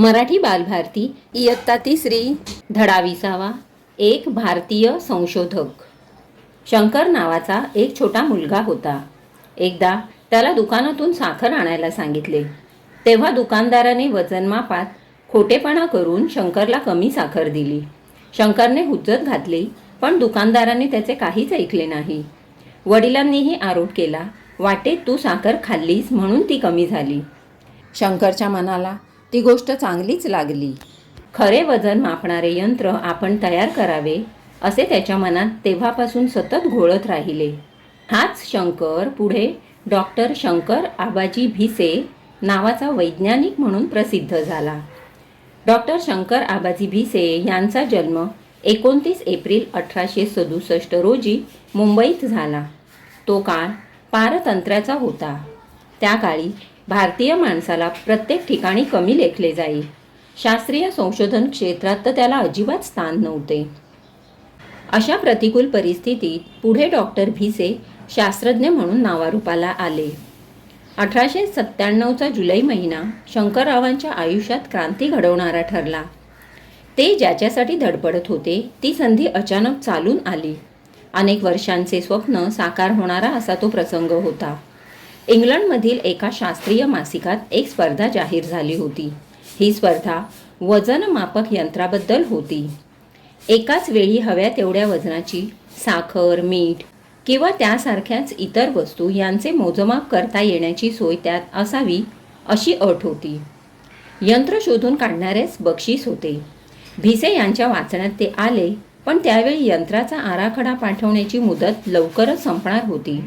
मराठी बालभारती इयत्ता तिसरी धडा विसावा एक भारतीय संशोधक. शंकर नावाचा एक छोटा मुलगा होता. एकदा त्याला दुकानातून साखर आणायला सांगितले. तेव्हा दुकानदाराने वजनमापात खोटेपणा करून शंकरला कमी साखर दिली. शंकरने हुज्जत घातली पण दुकानदाराने त्याचे काहीच ऐकले नाही. वडिलांनीही आरोप केला वाटेत तू साखर खाल्लीस म्हणून ती कमी झाली. शंकरच्या मनाला ती गोष्ट चांगलीच लागली. खरे वजन मापणारे यंत्र आपण तयार करावे असे त्याच्या मनात तेव्हापासून सतत घोळत राहिले. हाच शंकर पुढे डॉक्टर शंकर आबाजी भिसे नावाचा वैज्ञानिक म्हणून प्रसिद्ध झाला. डॉक्टर शंकर आबाजी भिसे यांचा जन्म एकोणतीस एप्रिल अठराशे सदुसष्ट रोजी मुंबईत झाला. तो काळ पारतंत्र्याचा होता. त्या काळी भारतीय माणसाला प्रत्येक ठिकाणी कमी लेखले जाई. शास्त्रीय संशोधन क्षेत्रात तर त्याला अजिबात स्थान नव्हते. अशा प्रतिकूल परिस्थितीत पुढे डॉक्टर भिसे शास्त्रज्ञ म्हणून नावारूपाला आले. अठराशे सत्त्याण्णवचा जुलै महिना शंकररावांच्या आयुष्यात क्रांती घडवणारा ठरला. ते ज्याच्यासाठी धडपडत होते ती संधी अचानक चालून आली. अनेक वर्षांचे स्वप्न साकार होणारा असा तो प्रसंग होता. इंग्लंडमधील एका शास्त्रीय मासिकात एक स्पर्धा जाहीर झाली होती. ही स्पर्धा वजनमापक यंत्राबद्दल होती. एकाच वेळी हव्या तेवढ्या वजनाची साखर मीठ किंवा त्यासारख्याच इतर वस्तू यांचे मोजमाप करता येण्याची सोय त्यात असावी अशी अट होती. यंत्र शोधून काढणारेच बक्षीस होते. भिसे यांच्या वाचण्यात ते आले पण त्यावेळी यंत्राचा आराखडा पाठवण्याची मुदत लवकरच संपणार होती.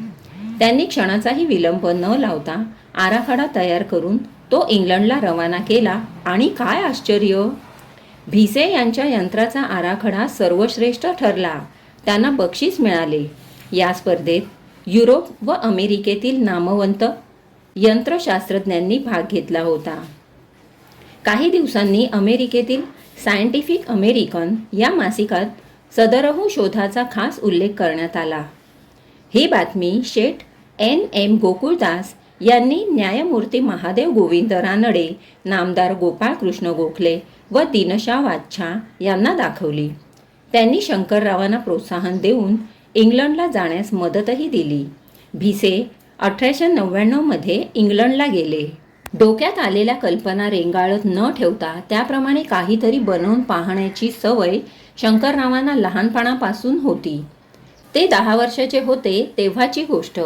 त्यांनी क्षणाचाही विलंब न लावता आराखडा तयार करून तो इंग्लंडला रवाना केला. आणि काय आश्चर्य! भिसे यांच्या यंत्राचा आराखडा सर्वश्रेष्ठ ठरला. त्यांना बक्षीस मिळाले. या स्पर्धेत युरोप व अमेरिकेतील नामवंत यंत्रशास्त्रज्ञांनी भाग घेतला होता. काही दिवसांनी अमेरिकेतील सायंटिफिक अमेरिकन या मासिकात सदरहू शोधाचा खास उल्लेख करण्यात आला. ही बातमी शेठ एन. एम. गोकुळदास यांनी न्यायमूर्ती महादेव गोविंद रानडे नामदार गोपाळकृष्ण गोखले व दिनशा वाच्छा यांना दाखवली. त्यांनी शंकररावांना प्रोत्साहन देऊन इंग्लंडला जाण्यास मदतही दिली. भिसे अठराशे नव्याण्णवमध्ये इंग्लंडला गेले. डोक्यात आलेल्या कल्पना रेंगाळत न ठेवता त्याप्रमाणे काहीतरी बनवून पाहण्याची सवय शंकररावांना लहानपणापासून होती. ते दहा वर्षाचे होते तेव्हाची गोष्ट.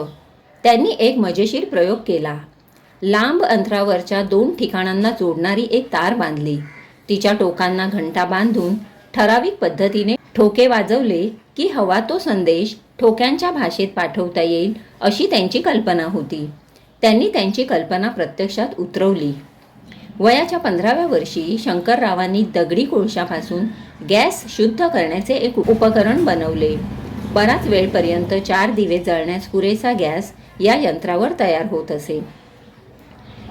त्यांनी एक मजेशीर प्रयोग केला. लांब अंतरावरच्या दोन ठिकाणांना जोडणारी एक तार बांधली. तिच्या टोकांना घंटा बांधून ठराविक पद्धतीने ठोके वाजवले की हवा तो संदेश ठोक्यांच्या भाषेत पाठवता येईल अशी त्यांची कल्पना होती. त्यांनी त्यांची कल्पना प्रत्यक्षात उतरवली. वयाच्या पंधराव्या वर्षी शंकररावांनी दगडी कोळशापासून गॅस शुद्ध करण्याचे एक उपकरण बनवले. बराच वेळपर्यंत चार दिवे जळण्यास पुरेसा गॅस या यंत्रावर तयार होत असे.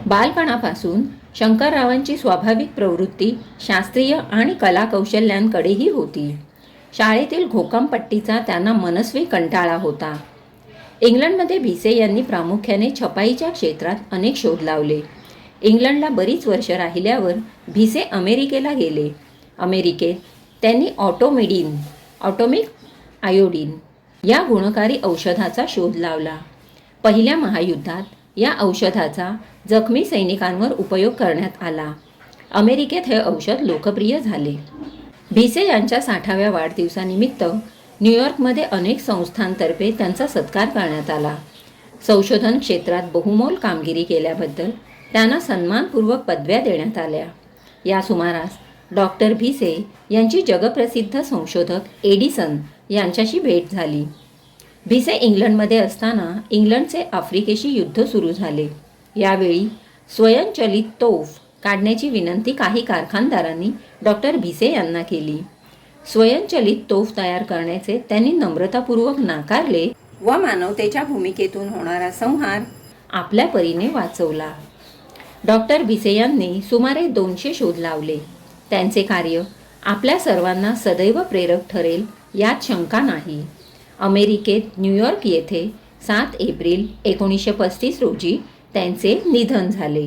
बालपणापासून शंकररावांची स्वाभाविक प्रवृत्ती शास्त्रीय आणि कलाकौशल्यांकडेही होती. शाळेतील घोकमपट्टीचा त्यांना मनस्वी कंटाळा होता. इंग्लंडमध्ये भिसे यांनी प्रामुख्याने छपाईच्या क्षेत्रात अनेक शोध लावले. इंग्लंडला बरीच वर्ष राहिल्यावर भिसे अमेरिकेला गेले. अमेरिकेत त्यांनी ऑटोमेडिन ऑटोमिक आयोडीन या गुणकारी औषधाचा शोध लावला. पहिल्या महायुद्धात या औषधाचा जखमी सैनिकांवर उपयोग करण्यात आला. अमेरिकेत हे औषध लोकप्रिय झाले. भिसे यांच्या साठाव्या वाढदिवसानिमित्त न्यूयॉर्कमध्ये अनेक संस्थांतर्फे त्यांचा सत्कार करण्यात आला. संशोधन क्षेत्रात बहुमोल कामगिरी केल्याबद्दल त्यांना सन्मानपूर्वक पदव्या देण्यात आल्या. या सुमारास डॉक्टर भिसे यांची जगप्रसिद्ध संशोधक एडिसन यांच्याशी भेट झाली. भिसे इंग्लंडमध्ये असताना इंग्लंडचे आफ्रिकेशी युद्ध सुरू झाले. यावेळी स्वयंचलित तोफ काढण्याची विनंती काही कारखानदारांनी डॉक्टर भिसे यांना केली. स्वयंचलित तोफ तयार करण्याचे त्यांनी नम्रतापूर्वक नाकारले व मानवतेच्या भूमिकेतून होणारा संहार आपल्या परीने वाचवला. डॉक्टर भिसे यांनी सुमारे दोनशे शोध लावले. त्यांचे कार्य आपल्या सर्वांना सदैव प्रेरक ठरेल यात शंका नाही. अमेरिकेत न्यूयॉर्क येथे सात एप्रिल एकोणीसशे पस्तीस रोजी त्यांचे निधन झाले.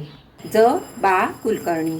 ज. बा. कुलकर्णी.